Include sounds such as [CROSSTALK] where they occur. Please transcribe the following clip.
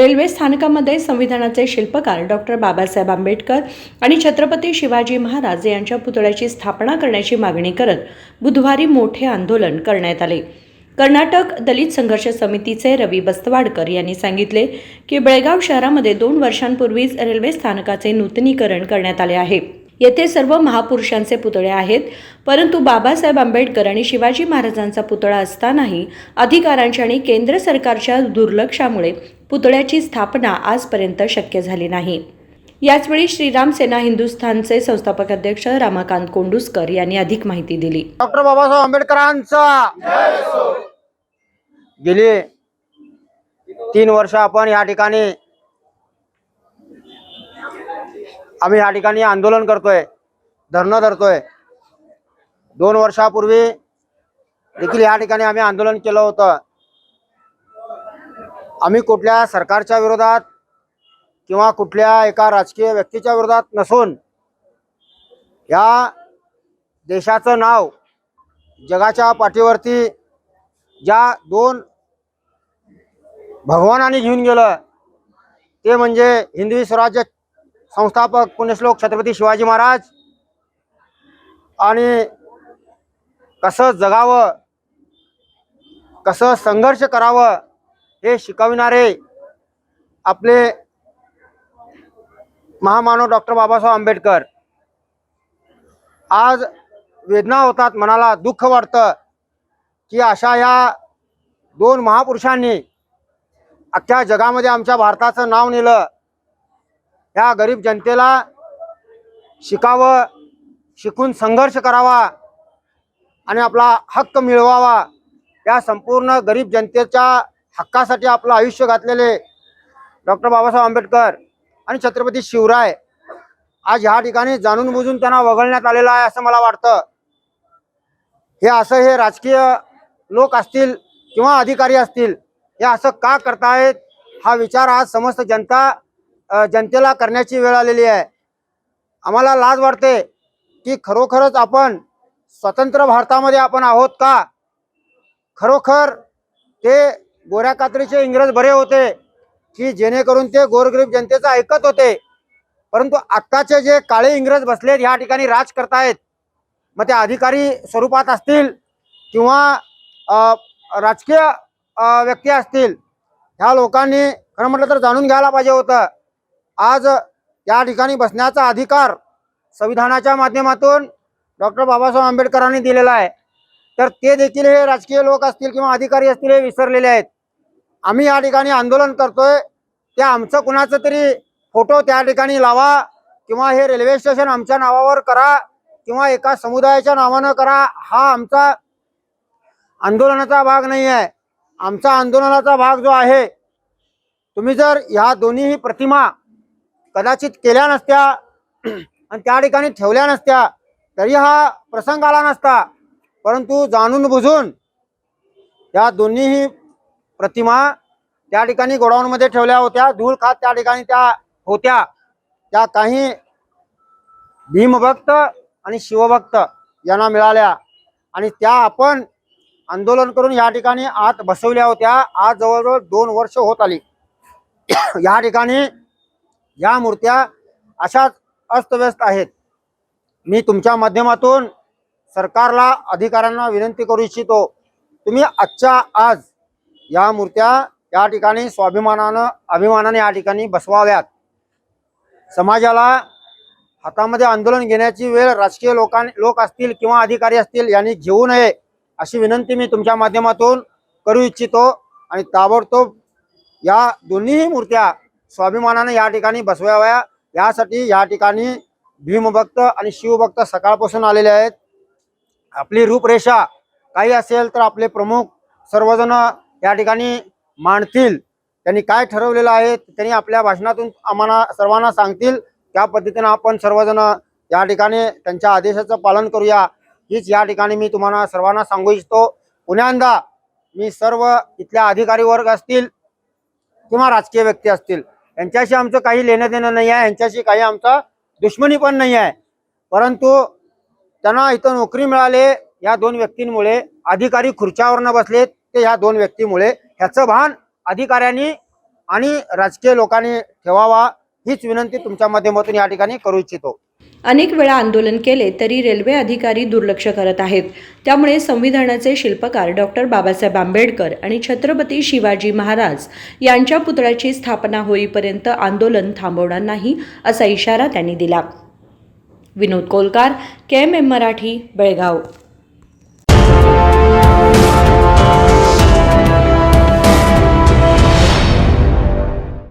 Railway स्थानकामध्ये संविधानाचे शिल्पकार doctor Babasaheb Ambedkar आणि छत्रपती शिवाजी महाराज यांच्या पुतळ्याची स्थापना करण्याची मागणी करत बुधवारी मोठे आंदोलन करण्यात आले. कर्नाटक दलित संघर्ष समितीचे रवी बस्तवाडकर यांनी सांगितले की बेळगाव शहरामध्ये दोन वर्षांपूर्वीच रेल्वे स्थानकाचे नूतनीकरण करण्यात आले आहे. येथे सर्व महापुरुषांचे पुतळे आहेत. परंतु बाबासाहेब आंबेडकर आणि शिवाजी महाराजांचा पुतळा असतानाही अधिकारांच्या आणि केंद्र सरकारच्या दुर्लक्षामुळे पुतळ्याची स्थापना आजपर्यंत शक्य झाली नाही. याचवेळी श्रीराम सेना हिंदुस्थानचे संस्थापक अध्यक्ष रामाकांत कोंडुस्कर यांनी अधिक माहिती दिली. डॉक्टर बाबासाहेब आंबेडकरांचा! गेली तीन वर्ष आपण या ठिकाणी आम्ही या ठिकाणी आंदोलन करतोय धरणं धरतोय. दोन वर्षापूर्वी देखील या ठिकाणी आम्ही आंदोलन केलं होतं. आम्ही कुठल्या सरकारच्या विरोधात किंवा कुठल्या एका राजकीय व्यक्तीच्या विरोधात नसून या देशाचं नाव जगाच्या पाठीवरती ज्या दोन भगवानाने घेऊन गेलं ते म्हणजे हिंदवी स्वराज्य संस्थापक पुण्यश्लोक छत्रपती शिवाजी महाराज आणि कसं जगावं कसं संघर्ष करावं हे शिकविणारे आपले महामानव डॉक्टर बाबासाहेब आंबेडकर. आज वेदना होतात मनाला दुःख वाटतं की अशा या दोन महापुरुषांनी अख्ख्या जगामध्ये आमच्या भारताचं नाव नेलं. ह्या गरीब जनतेला शिकावं शिकून संघर्ष करावा आणि आपला हक्क मिळवावा. या संपूर्ण गरीब जनतेच्या हक्कासाठी आपलं आयुष्य घातलेले डॉक्टर बाबासाहेब आंबेडकर आणि छत्रपती शिवराय आज ह्या ठिकाणी जाणून बुजून त्यांना वगळण्यात आलेलं आहे असं मला वाटतं. हे असं हे राजकीय लोक असतील किंवा अधिकारी असतील हे असं का करतायत हा विचार आज समस्त जनता जनतेला करण्याची वेळ आलेली आहे. आम्हाला लाज वाटते की खरोखरच आपण स्वतंत्र भारतामध्ये आपण आहोत का? खरोखर ते गोऱ्या कात्रीचे इंग्रज बरे होते की जेणेकरून ते गोरगरीब जनतेचं ऐकत होते. परंतु आत्ताचे जे काळे इंग्रज बसलेत ह्या ठिकाणी राज करतायत मग ते अधिकारी स्वरूपात असतील किंवा राजकीय व्यक्ती असतील ह्या लोकांनी खरं म्हटलं तर जाणून घ्यायला पाहिजे होतं. आज या ठिकाणी बसण्याचा अधिकार संविधानाच्या माध्यमातून डॉक्टर बाबासाहेब आंबेडकरांनी दिलेला आहे. तर ते देखील हे राजकीय लोक असतील किंवा अधिकारी असतील हे विसरलेले आहेत. आम्ही या ठिकाणी आंदोलन करतोय. ते आमचं कुणाचं तरी फोटो त्या ठिकाणी लावा किंवा हे रेल्वे स्टेशन आमच्या नावावर करा किंवा एका समुदायाच्या नावानं करा. हा आमचा आंदोलनाचा भाग नाही आहे. आमचा आंदोलनाचा भाग जो आहे तुम्ही जर ह्या दोन्हीही प्रतिमा कदाचित केल्या नसत्या [CLEARS THROAT] आणि त्या ठिकाणी ठेवल्या नसत्या तरी हा प्रसंग आला नसता. परंतु जाणून बुजून या दोन्हीही प्रतिमा त्या ठिकाणी गोडाऊनमध्ये ठेवल्या होत्या. धूळ खात त्या ठिकाणी त्या होत्या. त्या काही भीमभक्त आणि शिवभक्त यांना मिळाल्या. आणि त्या आपण आंदोलन करून या ठिकाणी आत बसवल्या होत्या. आज जवळजवळ दोन वर्ष होत आली. [CLEARS THROAT] या ठिकाणी या मूर्त्या अशाच अस्तव्यस्त आहेत. मी तुमच्या माध्यमातून सरकारला अधिकाऱ्यांना विनंती करू इच्छितो तुम्ही आजच्या आज या मूर्त्या या ठिकाणी स्वाभिमानानं अभिमानाने या ठिकाणी बसवाव्यात. समाजाला हातामध्ये आंदोलन घेण्याची वेळ राजकीय लोकां लोक असतील किंवा अधिकारी असतील यांनी घेऊ नये अशी विनंती मी तुमच्या माध्यमातून करू इच्छितो आणि ताबडतोब या दोन्हीही मूर्त्या स्वाभिमानाने या ठिकाणी बसवाव्या यासाठी या ठिकाणी भीमभक्त आणि शिवभक्त सकाळपासून आलेले आहेत. आपली रूपरेषा काही असेल तर आपले प्रमुख सर्वजण या ठिकाणी मांडतील. त्यांनी काय ठरवलेलं आहे त्यांनी आपल्या भाषणातून आम्हाला सर्वांना सांगतील. त्या पद्धतीनं आपण सर्वजण या ठिकाणी त्यांच्या आदेशाचं पालन करूया. हीच या ठिकाणी मी तुम्हाला सर्वांना सांगू इच्छितो. पुण्यांदा मी सर्व इथल्या अधिकारी वर्ग असतील किंवा राजकीय व्यक्ती असतील यांच्याशी आमचं काही लेणं देणं नाही आहे यांच्याशी काही आमचा दुश्मनी पण नाही आहे. परंतु त्यांना इथं नोकरी मिळाले या दोन व्यक्तींमुळे अधिकारी खुर्च्यावरनं बसलेत ते ह्या दोन व्यक्तीमुळे ह्याचं भान अधिकाऱ्यांनी आणि राजकीय लोकांनी ठेवावा हीच विनंती तुमच्या माध्यमातून या ठिकाणी करू इच्छितो. अनेक वेळा आंदोलन केले तरी रेल्वे अधिकारी दुर्लक्ष करत आहेत. त्यामुळे संविधानाचे शिल्पकार डॉक्टर बाबासाहेब आंबेडकर आणि छत्रपती शिवाजी महाराज यांच्या पुतळ्याची स्थापना होईपर्यंत आंदोलन थांबवणार नाही असा इशारा त्यांनी दिला. Vinod Kolkar K M M Marathi Belgaum.